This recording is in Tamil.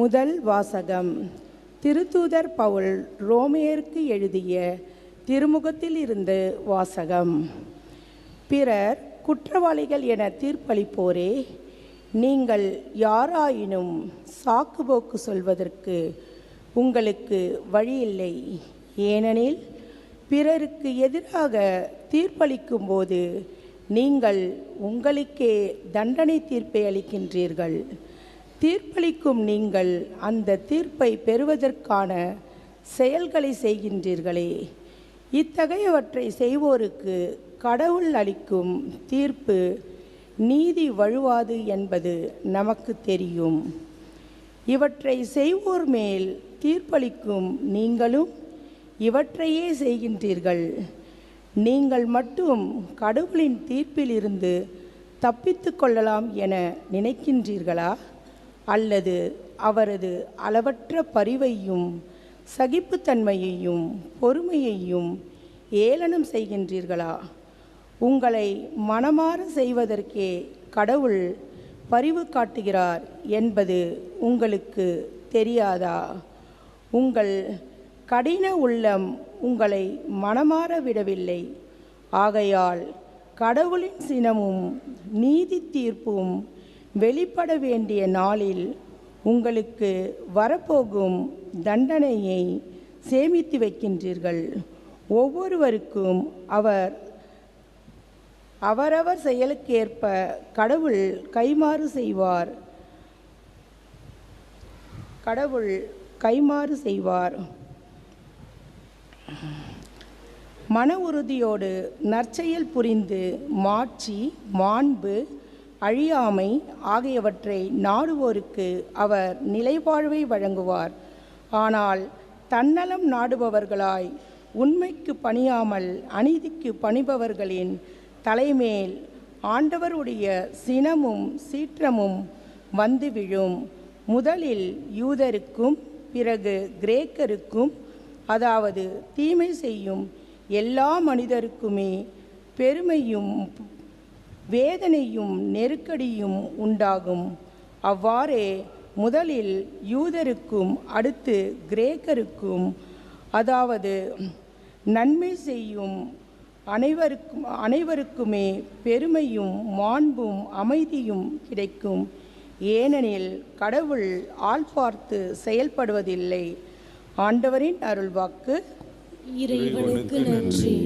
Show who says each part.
Speaker 1: முதல் வாசகம். திருத்தூதர் பவுல் ரோமியருக்கு எழுதிய திருமுகத்தில் இருந்து வாசகம். பிறர் குற்றவாளிகள் என தீர்ப்பளிப்போரே நீங்கள் யாராயினும் சாக்குபோக்கு சொல்வதற்கு உங்களுக்கு வழியில்லை. ஏனெனில் பிறருக்கு எதிராக தீர்ப்பளிக்கும்போது நீங்கள் உங்களுக்கே தண்டனை தீர்ப்பை அளிக்கின்றீர்கள். தீர்ப்பளிக்கும் நீங்கள் அந்த தீர்ப்பை பெறுவதற்கான செயல்களை செய்கின்றீர்களே. இத்தகையவற்றை செய்வோருக்கு கடவுள் அளிக்கும் தீர்ப்பு நீதி வழுவாது என்பது நமக்கு தெரியும். இவற்றை செய்வோர் மேல் தீர்ப்பளிக்கும் நீங்களும் இவற்றையே செய்கின்றீர்கள். நீங்கள் மட்டும் கடவுளின் தீர்ப்பிலிருந்து தப்பித்து கொள்ளலாம் என நினைக்கின்றீர்களா? அல்லது அவரது அளவற்ற பரிவையும் சகிப்புத்தன்மையையும் பொறுமையையும் ஏளனம் செய்கின்றீர்களா? உங்களை மனமாற செய்வதற்கே கடவுள் பரிவு காட்டுகிறார் என்பது உங்களுக்கு தெரியாதா? உங்கள் கடின உள்ளம் உங்களை மனமாற விடவில்லை. ஆகையால் கடவுளின் சினமும் நீதி தீர்ப்பும் வெளிப்பட வேண்டிய நாளில் உங்களுக்கு வரப்போகும் தண்டனையை சேமித்து வைக்கின்றீர்கள். ஒவ்வொருவருக்கும் அவர் அவரவர் செயலுக்கேற்ப கடவுள் கைமாறு செய்வார். கடவுள் கைமாறு செய்வார். மன உறுதியோடு நற்செயல் புரிந்து மாட்சி மாண்பு அழியாமை ஆகியவற்றை நாடுவோருக்கு அவர் நிலைவாழ்வை வழங்குவார். ஆனால் தன்னலம் நாடுபவர்களாய் உண்மைக்கு பணியாமல் அநீதிக்கு பணிபவர்களின் தலைமேல் ஆண்டவருடைய சினமும் சீற்றமும் வந்து விழும். முதலில் யூதருக்கும் பிறகு கிரேக்கருக்கும் அதாவது தீமை செய்யும் எல்லா மனிதருக்குமே பெருமையும் வேதனையும் நெருக்கடியும் உண்டாகும். அவ்வாறே முதலில் யூதருக்கும் அடுத்து கிரேக்கருக்கும் அதாவது நன்மை செய்யும் அனைவருக்கும் அனைவருக்குமே பெருமையும் மாண்பும் அமைதியும் கிடைக்கும். ஏனெனில் கடவுள் ஆள் பார்த்து செயல்படுவதில்லை. ஆண்டவரின் அருள்வாக்கு
Speaker 2: இறைவனுக்கு நன்றி.